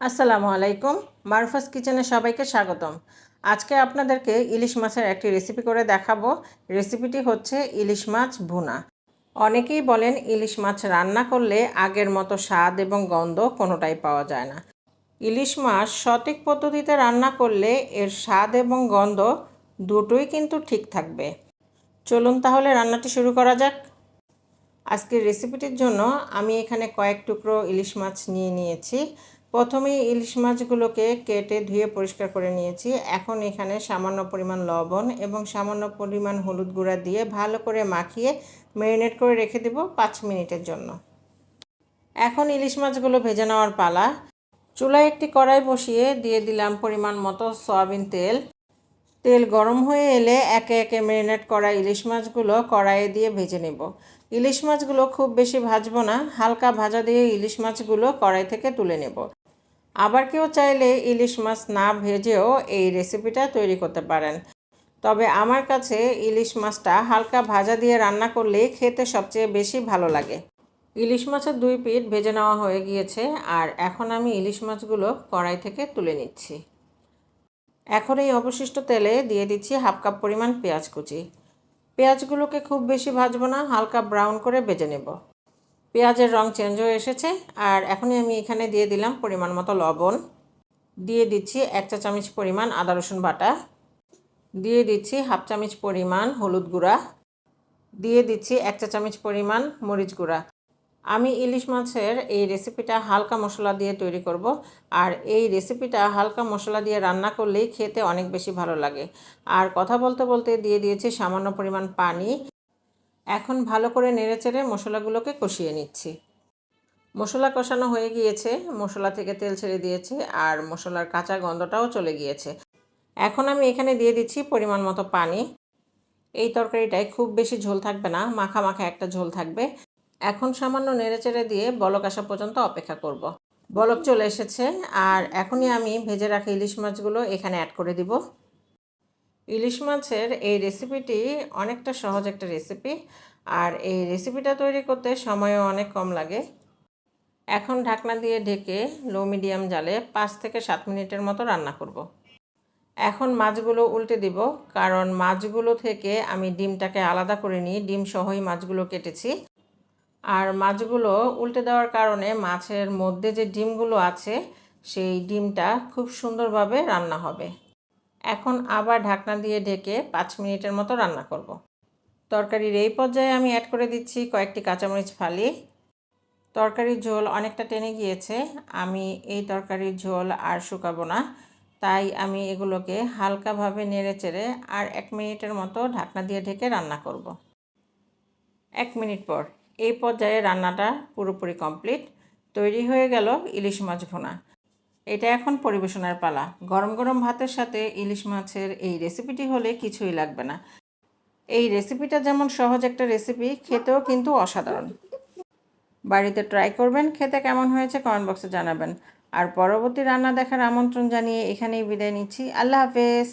আসসালামু আলাইকুম। মারফাস কিচেনে সবাইকে স্বাগতম। আজকে আপনাদেরকে ইলিশ মাছের একটি রেসিপি করে দেখাবো। রেসিপিটি হচ্ছে ইলিশ মাছ ভুনা। অনেকেই বলেন ইলিশ মাছ রান্না করলে আগের মতো স্বাদ এবং গন্ধ কোনোটাই পাওয়া যায় না। ইলিশ মাছ সঠিক পদ্ধতিতে রান্না করলে এর স্বাদ এবং গন্ধ দুটোই কিন্তু ঠিক থাকবে। চলুন তাহলে রান্নাটি শুরু করা যাক। আজকের রেসিপিটির জন্য আমি এখানে কয়েক টুকরো ইলিশ মাছ নিয়ে নিয়েছি। প্রথমেই ইলিশ মাছগুলোকে কেটে ধুয়ে পরিষ্কার করে নিয়েছি। এখন এখানে সামান্য পরিমাণ লবণ এবং সামান্য পরিমাণ হলুদ গুঁড়া দিয়ে ভালো করে মাখিয়ে ম্যারিনেট করে রেখে দেব পাঁচ মিনিটের জন্য। এখন ইলিশ মাছগুলো ভেজে নেওয়ার পালা। চুলায় একটি কড়াই বসিয়ে দিয়ে দিলাম পরিমাণ মতো সয়াবিন তেল। তেল গরম হয়ে এলে একে একে ম্যারিনেট করা ইলিশ মাছগুলো কড়াইয়ে দিয়ে ভেজে নেব। ইলিশ মাছগুলো খুব বেশি ভাজবো না, হালকা ভাজা দিয়ে ইলিশ মাছগুলো কড়াই থেকে তুলে নেব। আবার কেউ চাইলে ইলিশ মাছ না ভেজেও এই রেসিপিটা তৈরি করতে পারেন। তবে আমার কাছে ইলিশ মাছটা হালকা ভাজা দিয়ে রান্না করলে খেতে সবচেয়ে বেশি ভালো লাগে। ইলিশ মাছের দুই পিঠ ভেজে নেওয়া হয়ে গিয়েছে আর এখন আমি ইলিশ মাছগুলো কড়াই থেকে তুলে নিচ্ছি। এখন এই অবশিষ্ট তেলে দিয়ে দিচ্ছি হাফ কাপ পরিমাণ পেঁয়াজ কুচি। পেঁয়াজগুলোকে খুব বেশি ভাজবো না, হালকা ব্রাউন করে ভেজে নেব। পেঁয়াজের রং চেঞ্জ হয়ে এসেছে। আর এখনই আমি এখানে দিয়ে দিলাম পরিমাণ মতো লবণ। দিয়ে দিচ্ছি এক চা চামচ পরিমাণ আদা রসুন বাটা। দিয়ে দিচ্ছি হাফ চামচ পরিমাণ হলুদ গুঁড়া। দিয়ে দিচ্ছি এক চা চামচ পরিমাণ মরিচ গুঁড়া। আমি ইলিশ মাছের এই রেসিপিটা হালকা মশলা দিয়ে তৈরি করব। আর এই রেসিপিটা হালকা মশলা দিয়ে রান্না করলেই খেতে অনেক বেশি ভালো লাগে। আর কথা বলতে বলতে দিয়ে দিয়েছি সামান্য পরিমাণ পানি। এখন ভালো করে নেড়েচেড়ে মশলাগুলোকে কষিয়ে নিচ্ছি। মশলা কষানো হয়ে গিয়েছে, মশলা থেকে তেল ছেড়ে দিয়েছে আর মশলার কাঁচা গন্ধটাও চলে গিয়েছে। এখন আমি এখানে দিয়ে দিচ্ছি পরিমাণ মতো পানি। এই তরকারিটায় খুব বেশি ঝোল থাকবে না, মাখা মাখা একটা ঝোল থাকবে। এখন সামান্য নেড়েচেড়ে দিয়ে বলক আসা পর্যন্ত অপেক্ষা করব। বলক চলে এসেছে আর এখনই আমি ভেজে রাখা ইলিশ মাছগুলো এখানে অ্যাড করে দিব। ইলিশ মাছের এই রেসিপিটি অনেকটা সহজ একটা রেসিপি আর এই রেসিপিটা তৈরি করতে সময়ও অনেক কম লাগে। এখন ঢাকনা দিয়ে ঢেকে লো মিডিয়াম জালে পাঁচ থেকে সাত মিনিটের মতো রান্না করব। এখন মাছগুলো উল্টে দিব, কারণ মাছগুলো থেকে আমি ডিমটাকে আলাদা করে নিই, ডিম সহই মাছগুলো কেটেছি। আর মাছগুলো উল্টে দেওয়ার কারণে মাছের মধ্যে যে ডিমগুলো আছে, সেই ডিমটা খুব সুন্দরভাবে রান্না হবে। এখন আবার ঢাকনা দিয়ে ঢেকে পাঁচ মিনিটের মতো রান্না করব। তরকারির এই পর্যায়ে আমি অ্যাড করে দিচ্ছি কয়েকটি কাঁচামরিচ ফালি। তরকারির ঝোল অনেকটা টেনে গিয়েছে। আমি এই তরকারির ঝোল আর শুকাবো না। তাই আমি এগুলোকে হালকাভাবে নেড়ে চেড়ে আর এক মিনিটের মতো ঢাকনা দিয়ে ঢেকে রান্না করব। এক মিনিট পর এই পর্যায়ে রান্নাটা পুরোপুরি কমপ্লিট তৈরি হয়ে গেল ইলিশ মাছ ভুনা। এটা এখন পরিবেশনের পালা। গরম গরম ভাতের সাথে ইলিশ মাছের এই রেসিপিটি হলে কিছুই লাগবে না। এই রেসিপিটা যেমন সহজ একটা রেসিপি, খেতেও কিন্তু অসাধারণ। বাড়িতে ট্রাই করবেন, খেতে কেমন হয়েছে কমেন্ট বক্সে জানাবেন। আর পরবর্তী রান্না দেখার আমন্ত্রণ জানিয়ে এখানেই বিদায় নিচ্ছি। আল্লাহ হাফেজ।